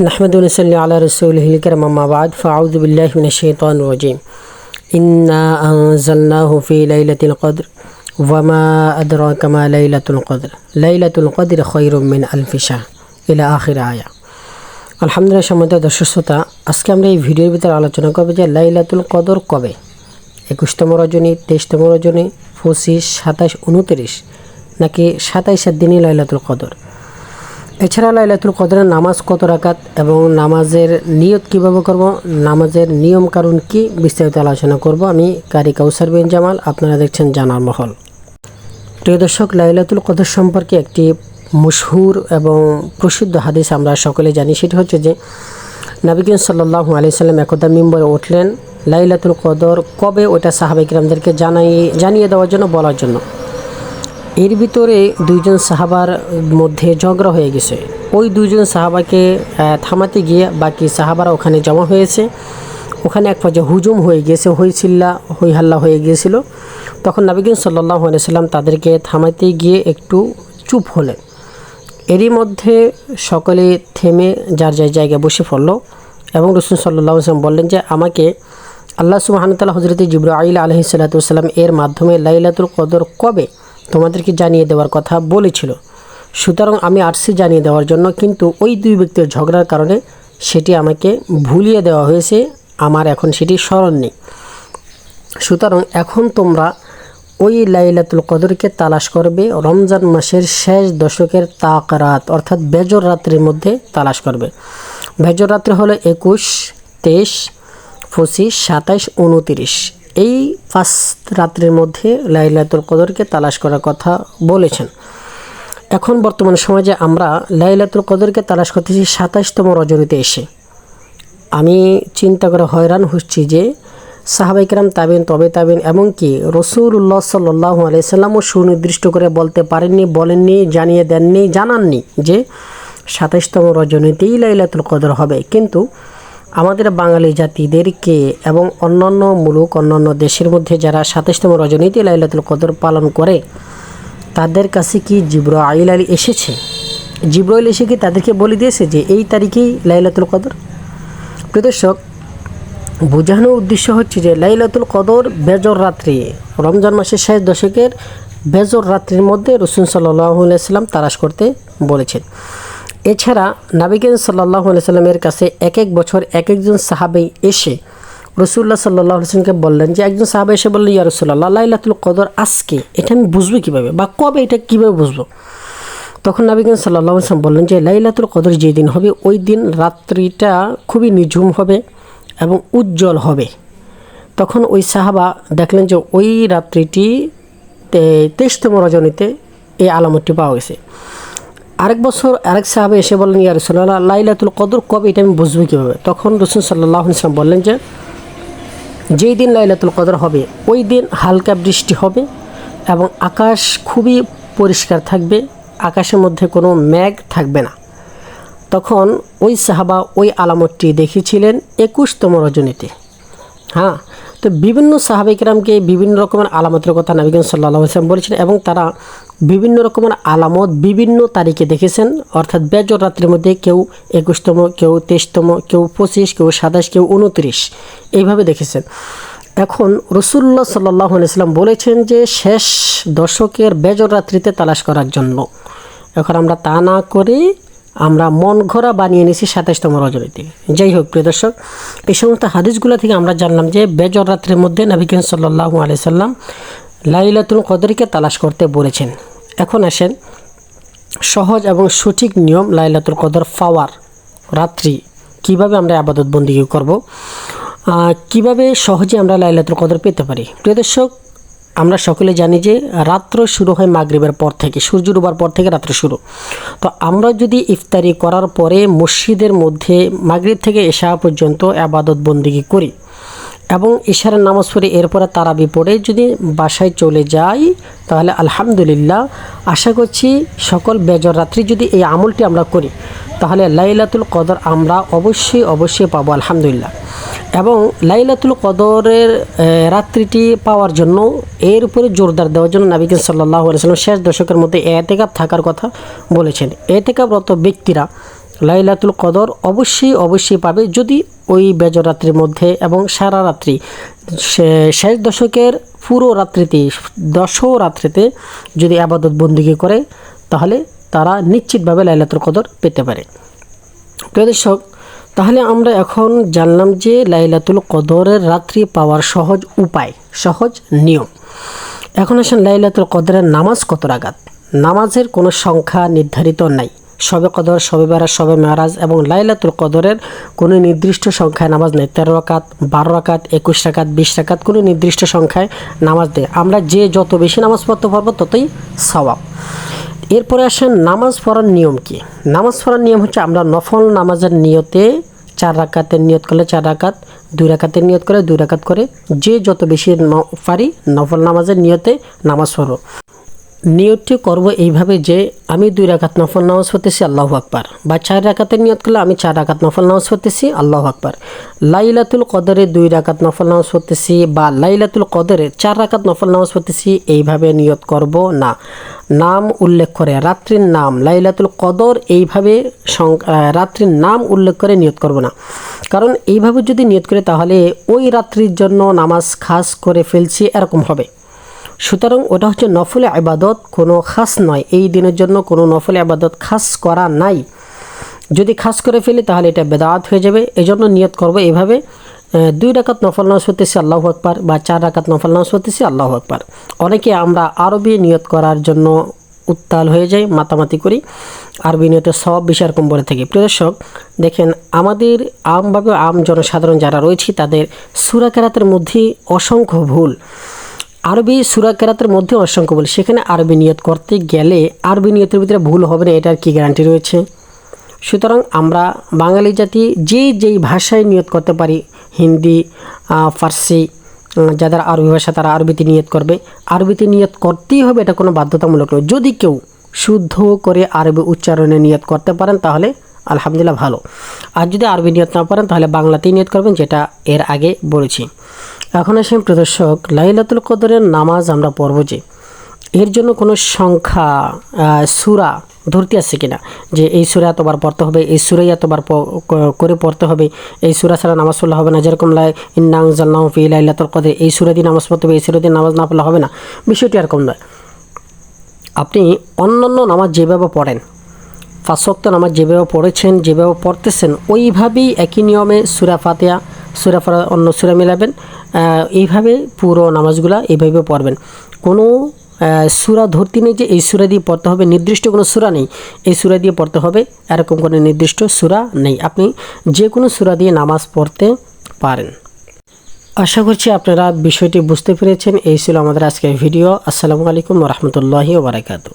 نحمد ونصلي على رسوله الكرم ما بعد فاعوذ بالله من الشيطان الرجيم ইন্না انزلناه في ليله القدر وما ادراك ما ليله القدر ليله القدر خير من الف شهر ইলা اخر আয়া আলহামদুলিল্লাহ সম্মত দর্শক শ্রোতা আজকে আমরা এই ভিডিওর ভিতরে আলোচনা করব যে লাইলাতুল কদর কবে একুশতম রজনী তেইশতম রজনী পঁচিশ সাতাশ উনত্রিশ নাকি সাতাইশের দিনই লাইলাতুল কদর এছাড়া লাইলাতুল কদরের নামাজ কত রাকাত এবং নামাজের নিয়ত কীভাবে করব, নামাজের নিয়ম কারণ কি বিস্তারিত আলোচনা করব আমি কারি কাউসার বিন জামাল, আপনারা দেখছেন জানার মহল। প্রিয় দর্শক, লাইলাতুল কদর সম্পর্কে একটি মশহুর এবং প্রসিদ্ধ হাদিস আমরা সকলে জানি, সেটি হচ্ছে যে নাবিকিন সাল্লাহু আলি সাল্লাম একদা মিম্বরে উঠলেন লাইলাতুল কদর কবে, ওটা সাহাবাইকরামদেরকে জানাই, জানিয়ে দেওয়ার জন্য, বলার জন্য। এর ভিতরে দুইজন সাহাবার মধ্যে ঝগড়া হয়ে গেছে। ওই দুইজন সাহাবাকে থামাতে গিয়ে বাকি সাহাবারা ওখানে জমা হয়েছে। ওখানে এক পর্যায়ে হুজুম হয়ে গিয়েছে হইচিল্লা হই হাল্লা হয়ে গিয়েছিল। তখন নাবিগিন সাল্লাহ সাল্লাম তাদেরকে থামাতে গিয়ে একটু চুপ হলেন। এরই মধ্যে সকলে থেমে যার যার জায়গায় বসে পড়ল এবং রসুল সাল্লাহ সাল্লাম বললেন যে, আমাকে আল্লাহ সুবাহানতাল্লাহ হজরত জিব্রাইল আলহি সাল্লাতুসাল্লাম এর মাধ্যমে লাইলাতুল কদর কবে তোমাদেরকে জানিয়ে দেওয়ার কথা বলেছিল। সুতরাং আমি আরসি জানিয়ে দেওয়ার জন্য কিন্তু ওই দুই ব্যক্তির ঝগড়ার কারণে সেটি আমাকে ভুলিয়ে দেওয়া হয়েছে। আমার এখন সেটি স্মরণ নেই। সুতরাং এখন তোমরা ওই লাইলাতুল কদরকে তালাশ করবে। রমজান মাসের শেষ দশকের তাক রাত, অর্থাৎ বেজর রাত্রির মধ্যে তালাশ করবে। বেজর রাত্রি হলো একুশ, তেইশ, পঁচিশ, সাতাইশ, উনতিরিশ। এই পাঁচ রাত্রির মধ্যে লাইলাতুল কদরকে তালাশ করার কথা বলেছেন। এখন বর্তমান সমাজে আমরা লাইলাতুল কদরকে তালাশ করতেছি সাতাশতম রজনীতে এসে। আমি চিন্তা করে হয়রান হচ্ছি যে সাহাবাইকরাম তাবেন তবে তাবিন এমনকি রসুল্লাহ সাল্লাহ আলাইসাল্লামও সুনির্দিষ্ট করে বলতে পারেননি, বলেননি, জানিয়ে দেননি, জানাননি যে সাতাইশতম রজনীতেই লাইলাতুল কদর হবে। কিন্তু আমাদের বাঙালি জাতিদেরকে এবং অন্যান্য মুলুক, অন্যান্য দেশের মধ্যে যারা সাতাইশতম রজনীতে লাইলাতুল কদর পালন করে, তাদের কাছে কি জিব্রাইল আলী এসেছে? জিব্রাইল এসে কি তাদেরকে বলে দিয়েছে যে এই তারিখেই লাইলাতুল কদর? প্রদর্শক বোঝানোর উদ্দেশ্য হচ্ছে যে লাইলাতুল কদর বেজর রাত্রি, রমজান মাসের শেষ দশকের বেজর রাত্রির মধ্যে রসুন সাল্লাহ সাল্লাম তারাশ করতে বলেছেন। এছাড়া নাবিকেন সাল্লাহ সাল্লামের কাছে এক এক বছর এক একজন সাহাবে এসে রসুল্লাহ সাল্লাহ হোসেনকে বললেন যে, একজন সাহাবা এসে বললেন, ইয়া রসুল্লাহ লাইলাতুল কদর আজকে, এটা আমি বুঝব কীভাবে বা কবে এটা কীভাবে বুঝব? তখন নাবিগান সাল্লাহ আসলাম বললেন যে, লাইলাতুল কদর যেদিন হবে, ওই দিন রাত্রিটা খুবই নিঝুম হবে এবং উজ্জ্বল হবে। তখন ওই সাহাবা দেখলেন যে, ওই রাত্রিটি তেইশতম রজনীতে এই আলামতটি পাওয়া গেছে। আরেক বছর আরেক সাহাবে এসে বললেন, ইয়া রসুল্লাহ লাইলাতুল কদর কবে এটা আমি বুঝব কীভাবে? তখন রসুল সাল্লাহ ইসলাম বললেন যে, যেই দিন লাইলাতুল কদর হবে, ওই দিন হালকা বৃষ্টি হবে এবং আকাশ খুবই পরিষ্কার থাকবে, আকাশের মধ্যে কোনো মেঘ থাকবে না। তখন ওই সাহাবা ওই আলামতটি দেখেছিলেন একুশতম রজনীতে। হ্যাঁ তো বিভিন্ন সাহাবিকরামকে বিভিন্ন রকমের আলামতের কথা নবীন সাল্লাহ আসলাম বলেছেন এবং তারা বিভিন্ন রকমের আলামত বিভিন্ন তারিখে দেখেছেন। অর্থাৎ বেজর রাত্রির মধ্যে কেউ একুশতম, কেউ তেইশতম, কেউ পঁচিশ, কেউ সাতাশ, কেউ উনত্রিশ এইভাবে দেখেছেন। এখন রসুল্লাহ সাল্লাহ আলাইসাল্লাম বলেছেন যে শেষ দশকের বেজর রাত্রিতে তালাশ করার জন্য। এখন আমরা তা না করে আমরা মন ঘোরা বানিয়ে নিয়েছি সাতাশতম রজনীতে। যাই হোক, প্রিয় দর্শক, এই সমস্ত হাদিসগুলো থেকে আমরা জানলাম যে বেজর রাত্রির মধ্যে নবিকেন সাল্লাহ আলাই সাল্লাম লাইলাতুল কদরকে তালাশ করতে বলেছেন। এখন আসেন সহজ এবং সঠিক নিয়ম লাইলাতুল কদর পাওয়ার রাত্রি কীভাবে আমরা আবাদত বন্দিগি করব কীভাবে সহজে আমরা লাইলাতুল কদর পেতে পারি। প্রিয় দর্শক আমরা সকলে জানি যে রাত্র শুরু হয় মাগরিবের পর থেকে, সূর্য ডুবার পর থেকে রাত্র শুরু। তো আমরা যদি ইফতারি করার পরে মসজিদের মধ্যে মাগরিব থেকে এশা পর্যন্ত আবাদত বন্দিগি করি এবং ইশারের নামাজ পড়ে এরপরে তারাবি পড়ে যদি বাসায় চলে যাই, তাহলে আলহামদুলিল্লাহ আশা করছি সকল বেজর রাত্রি যদি এই আমলটি আমরা করি, তাহলে লাইলাতুল কদর আমরা অবশ্যই অবশ্যই পাবো, আলহামদুলিল্লাহ। এবং লাইলাতুল কদরের রাত্রিটি পাওয়ার জন্য এর উপরে জোরদার দেওয়ার জন্য নাবিকিন সাল্লাহ সাল্লাম শেষ দশকের মধ্যে এতেকাপ থাকার কথা বলেছেন। এতেকাপরত ব্যক্তিরা লাইলাতুল কদর অবশ্যই অবশ্যই পাবে যদি ওই বেজরাত্রির মধ্যে এবং সারা রাত্রি শেষ দশকের পুরো রাত্রিতে দশ রাত্রিতে যদি আবাদত বন্দিগি করে, তাহলে তারা নিশ্চিতভাবে লাইলাতুল কদর পেতে পারে। প্রিয় দর্শক তাহলে আমরা এখন জানলাম যে লাইলাতুল কদরের রাত্রি পাওয়ার সহজ উপায়, সহজ নিয়ম। এখন আসেন লাইলাতুল কদরের নামাজ কত রাগাত নামাজের কোনো সংখ্যা নির্ধারিত নাই। সবে কদর, সবে বেড়া সবে মেয়ারাজ এবং লাইলাতুল কদরের কোনো নির্দিষ্ট সংখ্যায় নামাজ নেই। তেরো রাকাত, বারো রাকাত, একুশ রাকাত, বিশ রাকাত কোনো নির্দিষ্ট সংখ্যায় নামাজ দেয় আমরা যে যত বেশি নামাজ পড়তে পারব ততই সওয়াব। এরপরে আসেন নামাজ পড়ার নিয়ম কি? নামাজ পড়ার নিয়ম হচ্ছে আমরা নফল নামাজের নিয়তে চার রাকাতের নিয়ত করলে চার রাকাত, দুই রাকাতের নিয়ত করে দুই রাকাত করে যে যত বেশি পারি নফল নামাজের নিয়তে নামাজ পড়ো। নিয়তটি করব এইভাবে যে আমি দুই রাকাত নফল নামাজ পড়তেছি, আল্লাহ আকবার। বা চার রাকাতের নিয়ত করলে আমি চার রাকাত নফল নামাজ পড়তেছি, আল্লাহ আকবার। লাইলাতুল কদরে দুই রাকাত নফল নামাজ পড়তেছি বা লাইলাতুল কদরে চার রাকাত নফল নামাজ পড়তেছি, এইভাবে নিয়ত করব না। নাম উল্লেখ করে, রাত্রির নাম, লাইলাতুল কদর, এইভাবে রাত্রির নাম উল্লেখ করে নিয়ত করব না। কারণ এইভাবে যদি নিয়ত করে তাহলে ওই রাত্রির জন্য নামাজ খাস করে ফেলছি, এরকম হবে। সুতরাং ওটা হচ্ছে নফলে আবাদত কোনো খাস নয়। এই দিনের জন্য কোনো নফলে আবাদত খাস করা নাই। যদি খাস করে ফেলি, তাহলে এটা বেদাত হয়ে যাবে। এই জন্য নিয়ত করব এভাবে দুই রাকাত নফল নামাজ পড়তেছি, আল্লাহ আকবার, বা চার রাকাত নফল নামাজ পড়তেছি, আল্লাহ আকবার। অনেকে আমরা আরবি নিয়ত করার জন্য উত্তাল হয়ে যাই, মাতামাতি করি। আরবি নিয়তে সব বেশি কম বলে থাকি। প্রিয় দর্শক, দেখেন, আমাদের আমভাবে আম জনসাধারণ যারা রয়েছে, তাদের সুরাকেরাতের মধ্যে অসংখ্য ভুল। আরবি সুরা কেরাতের মধ্যে অসংখ্য ভুল সেখানে আরবি নিয়ত করতে গেলে আরবি নিয়তের ভিতরে ভুল হবে না, এটার কি গ্যারান্টি রয়েছে? সুতরাং আমরা বাঙালি জাতি যে যেই ভাষায় নিয়ত করতে পারি, হিন্দি ফার্সি যাদের আরবি ভাষা তারা আরবিতে নিয়ত করবে, আরবিতে নিয়ত করতেই হবে, এটা কোনো বাধ্যতামূলক নয়। যদি কেউ শুদ্ধ করে আরবি উচ্চারণে নিয়ত করতে পারেন, তাহলে আলহামদুলিল্লাহ ভালো। আর যদি আরবি নিয়ত না পারেন তাহলে বাংলাতেই নিয়ত করবেন, যেটা এর আগে বলেছি। এখন আসেন প্রদর্শক লাইলাতুল কদরের নামাজ আমরা পড়ব যে এর জন্য কোনো সংখ্যা সুরা ধরতে আসছে কিনা? যে এই সুরা এতবার পড়তে হবে, এই সুরাই এতবার করে পড়তে হবে, এই সুরা ছাড়া নামাজ পড়লে হবে না। যেরকম লাই ইন্নাং জাল্লাহ ফি লাইলাতুল কদর, এই সুরা দিয়ে নামাজ পড়তে হবে, এই সুরা দিয়ে নামাজ না পড়লে হবে না। বিষয়টি এরকম নয়। আপনি অন্যান্য নামাজ যেভাবে পড়েন ফাঁসক্ত নামাজ যেভাবে পড়েছেন, যেভাবে পড়তেছেন, ওইভাবেই একই নিয়মে সুরা ফাতেয়া সুরা ফারা অন্য সুরা মিলাবেন এইভাবে পুরো নামাজগুলা এইভাবে পড়বেন। কোনো সুরা ধরতে নেই যে এই সুরা দিয়ে পড়তে হবে, নির্দিষ্ট কোনো সুরা নেই। এই সুরা দিয়ে পড়তে হবে, এরকম কোনো নির্দিষ্ট সুরা নেই। আপনি যে কোনো সুরা দিয়ে নামাজ পড়তে পারেন। আশা করছি আপনারা বিষয়টি বুঝতে পেরেছেন। এই ছিল আমাদের আজকের ভিডিও। আসসালামু আলাইকুম রহমতুল্লাহি ওবরাকাতু